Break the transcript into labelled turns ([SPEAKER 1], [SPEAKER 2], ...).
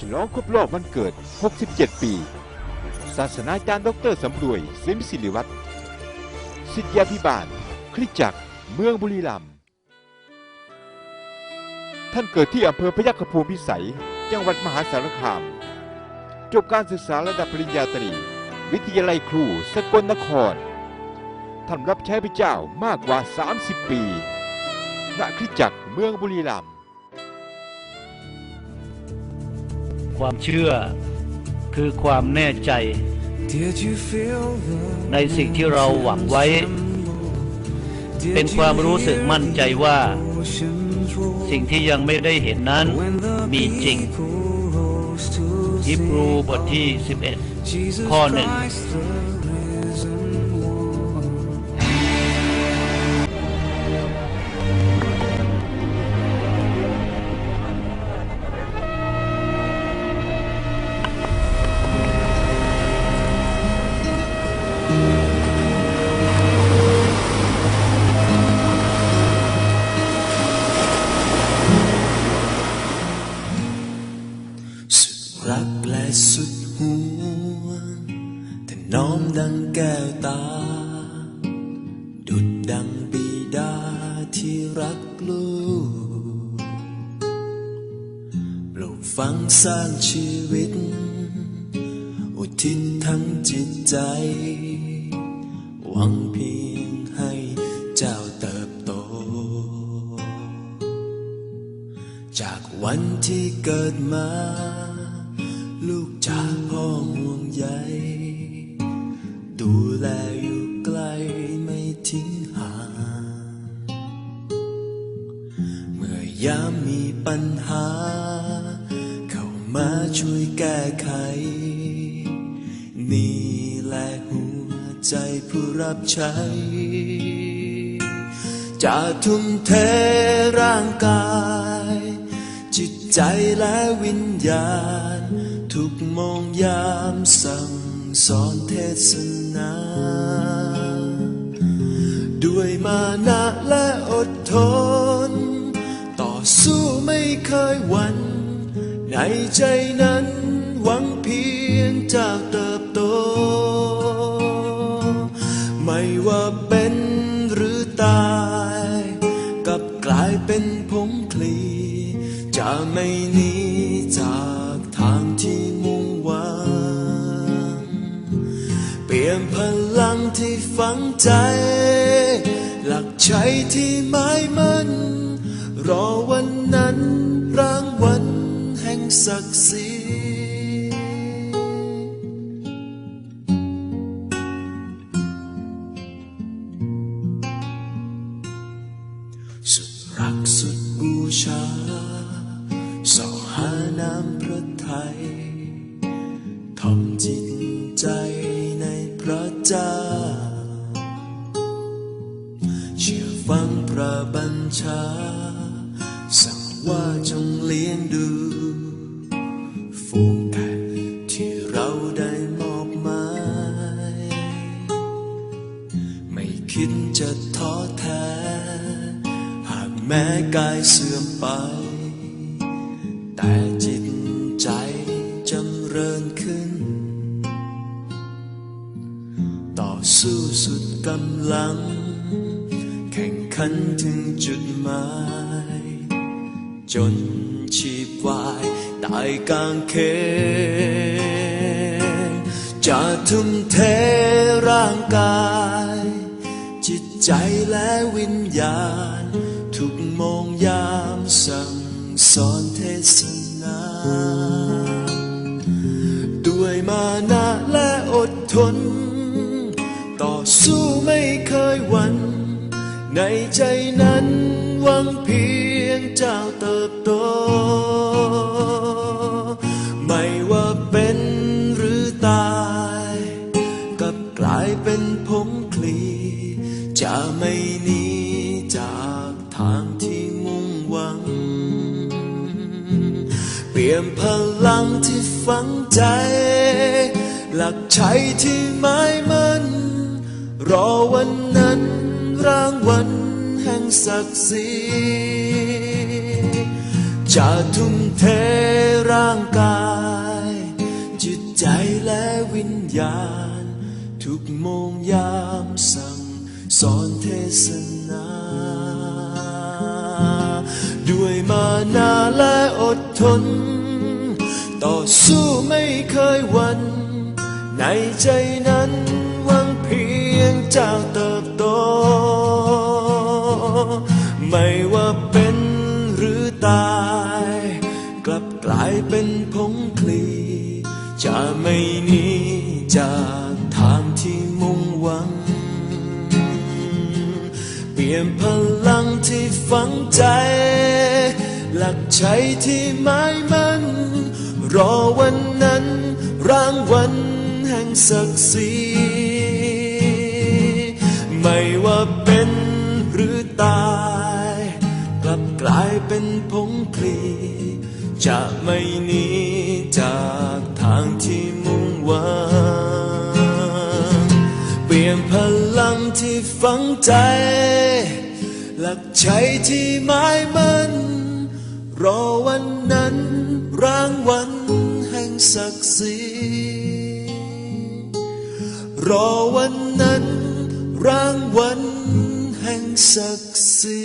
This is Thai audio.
[SPEAKER 1] ฉลองครบรอบวันเกิด 67 ปี ศาสนาจารย์ดรสำรวยสิมศิริวัตรสิทธยาพิบาล คริสตจักร เมืองบุรีรัมย์ ท่านเกิดที่อำเภอพยัคฆภูมิพิสัย จังหวัดมหาสารคาม จบการศึกษาระดับปริญญาตรี วิทยาลัยครูสกลนคร ท่านรับใช้พระเจ้ามากกว่า 30 ปีณคริสตจักร เมืองบุรีรัมย์
[SPEAKER 2] ความเชื่อคือความแน่ใจ ในสิ่งที่เราหวังไว้ เป็นความรู้สึกมั่นใจว่า สิ่งที่ยังไม่ได้เห็นนั้นมีจริงฮิบรูบทที่ 11 ข้อหนึ่ง
[SPEAKER 3] รักลูกปลูกฝังสร้างชีวิต อุทิศทั้งจิตใจ หวังเพียงให้เจ้าเติบโต จากวันที่เกิดมา ลูกจากพ่อห่วงใยดูแล นี่แหละหัวใจผู้รับใช้ จะทุ่มเทร่างกาย จิตใจและวิญญาณ ทุกโมงยามสั่งสอนเทศนา ด้วยมานะและอดทน ต่อสู้ไม่เคยหวั่นในใจนั้นหวังเพียงจะเเป็นผงคลี จะไม่หนีจากทางที่มุ่งหวัง เปลี่ยนพลังที่ฝังใจ หลักใจที่หมายมันรอวันนั้นรางวัลแห่งศักดิ์ศรีสุด รักสุดบูชาสอหาน้ำพระทัยทำจิตใจในพระเจ้า เชื่อฟังพระบัญชา สั่งว่าจงเลี้ยงดู ไป แต่จิตใจจำเริญขึ้น ต่อสู้สุดกำลัง แข่งขันถึงจุดหมาย จนชีพวายตายกลางเขนจะทุ่มเทร่างกาย จิตใจและวิญญาณทุกโมงยาม สั่งสอนเทศนา ด้วยมานะและอดทน ต่อสู้ไม่เคยหวั่นในใจนั้นหวังเพียงเจ้าเติบโต เปี่ยนพลังที่ฝังใจ หลักใช้ที่ไม่มันรอวันนั้นรางวัลแห่งศักดิ์ศรีจะทุ่มเทร่างกาย จิตใจและวิญญาณ ทุกโมงยามสั่งสอนเทศนา ทน ต่อสู้ไม่เคยวัน ในใจนั้นหวังเพียงเจ้าเติบโต ไม่ว่าเป็นหรือตาย กลับกลายเป็นผงคลี จะไม่หนีจากทางที่มุ่งหวัง เปลี่ยนพลังที่ฝังใจ หลักใจที่หมายมันรอวันนั้น รางวัลแห่งศักดิ์ศรีไม่ว่าเป็นหรือตาย กลับกลายเป็นผงคลีจะไม่หนีจากทางที่มุ่งหวังเปลี่ยนพลังที่ฝังใจ หลักใจที่หมายมั วันแห่งศักดิ์ศรีรอวันนั้นรางวัลแห่งศักดิ์ศรี